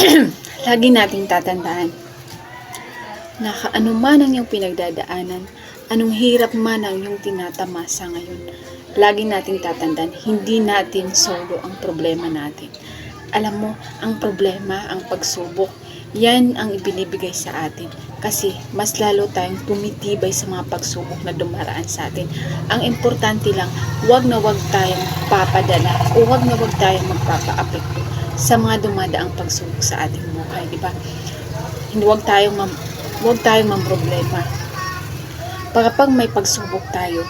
lagi nating tatandaan na ano man ang iyong pinagdadaanan, anong hirap man ang iyong tinatamasa ngayon, lagi nating tatandaan, hindi natin solo ang problema natin. Alam mo, ang problema, ang pagsubok, yan ang ibinibigay sa atin. Kasi mas lalo tayong tumitibay sa mga pagsubok na dumaraan sa atin. Ang importante lang, wag na wag tayong papadala o wag na wag tayong magpapa-apekto sa mga dumadaang pagsubok sa ating buhay, di ba? Hindi wag tayong mam, wag tayong mamproblema. Kapag may pagsubok tayo,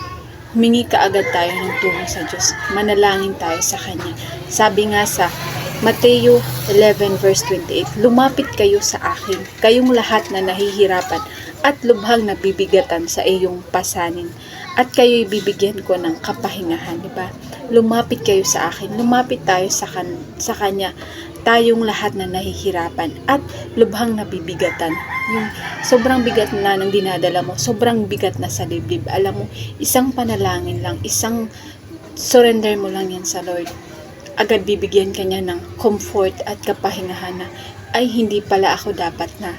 humingi kaagad tayo ng tulong sa Diyos. Manalangin tayo sa Kanya. Sabi nga sa Mateo 11 verse 28, Lumapit kayo sa akin, kayong lahat na nahihirapan at lubhang nabibigatan sa iyong pasanin at kayo'y bibigyan ko ng kapahingahan, di ba? Lumapit kayo sa akin, lumapit tayo sa, kan sa Kanya, tayong lahat na nahihirapan at lubhang nabibigatan. Yung sobrang bigat na nang dinadala mo, sobrang bigat na sa dibdib. Alam mo, isang panalangin lang, isang surrender mo lang yan sa Lord agad bibigyan ka niya ng comfort at kapahingahan na ay hindi pala ako dapat na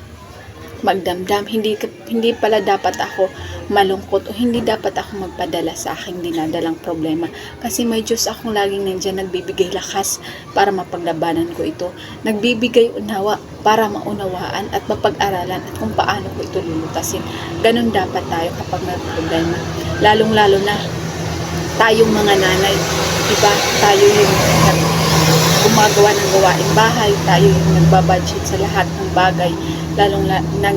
magdamdam, hindi hindi pala dapat ako malungkot o hindi dapat ako magpadala sa aking dinadalang problema. Kasi may Diyos akong laging nandiyan nagbibigay lakas para mapaglabanan ko ito. Nagbibigay unawa para maunawaan at mapag-aralan at kung paano ko ito lulutasin. Ganun dapat tayo kapag may problema. Lalong lalo na tayong mga nanay, di ba? Tayo yung gumagawa ng gawaing bahay, tayo yung nagbabudget sa lahat ng bagay, lalong la, nag,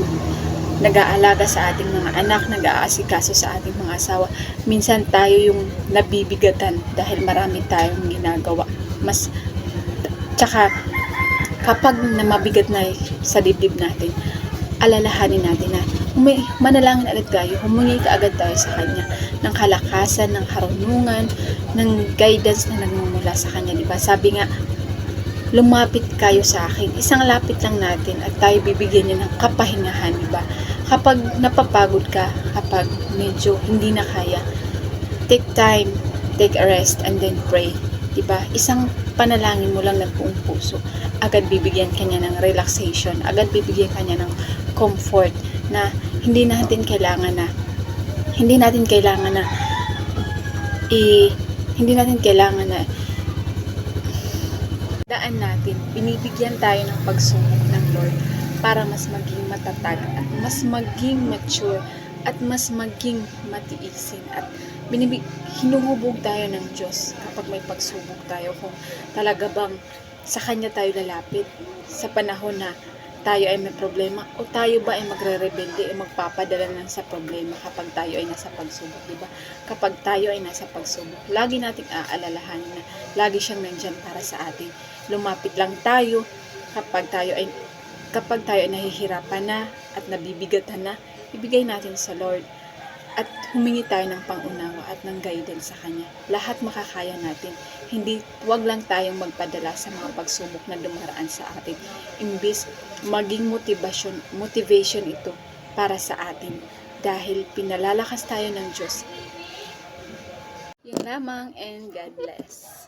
nag-aalaga sa ating mga anak, nag-aasikaso sa ating mga asawa. Minsan tayo yung nabibigatan dahil marami tayong ginagawa. Mas, tsaka, kapag na mabigat na sa dibdib natin, alalahanin natin na humi, manalangin agad tayo, humingi ka agad tayo sa Kanya ng kalakasan, ng karunungan, ng guidance na nagmumula sa Kanya, di ba? Sabi nga, lumapit kayo sa akin. Isang lapit lang natin at tayo bibigyan niya ng kapahingahan, di ba? Kapag napapagod ka, kapag medyo hindi na kaya, take time, take a rest, and then pray. Di ba? Isang panalangin mo lang ng buong puso. Agad bibigyan ka niya ng relaxation. Agad bibigyan ka niya ng comfort na hindi natin kailangan na hindi natin kailangan na i hindi natin kailangan na daan natin, binibigyan tayo ng pagsubok ng Lord para mas maging matatag at mas maging mature at mas maging matiisin. At binibig, hinuhubog tayo ng Diyos kapag may pagsubok tayo. Kung talaga bang sa Kanya tayo lalapit sa panahon na tayo ay may problema o tayo ba ay magre-rebelde o magpapadala lang sa problema kapag tayo ay nasa pagsubok, di ba? Kapag tayo ay nasa pagsubok, lagi nating aalalahanin na lagi siyang nandyan para sa atin. Lumapit lang tayo kapag tayo ay kapag tayo ay nahihirapan na at nabibigatan na, ibigay natin sa Lord at humingi tayo ng pangunawa at ng guidance sa Kanya. Lahat makakaya natin. Hindi, wag lang tayong magpadala sa mga pagsubok na dumaraan sa atin. Imbis, maging motivation, motivation ito para sa atin. Dahil pinalalakas tayo ng Diyos. Yun lamang and God bless.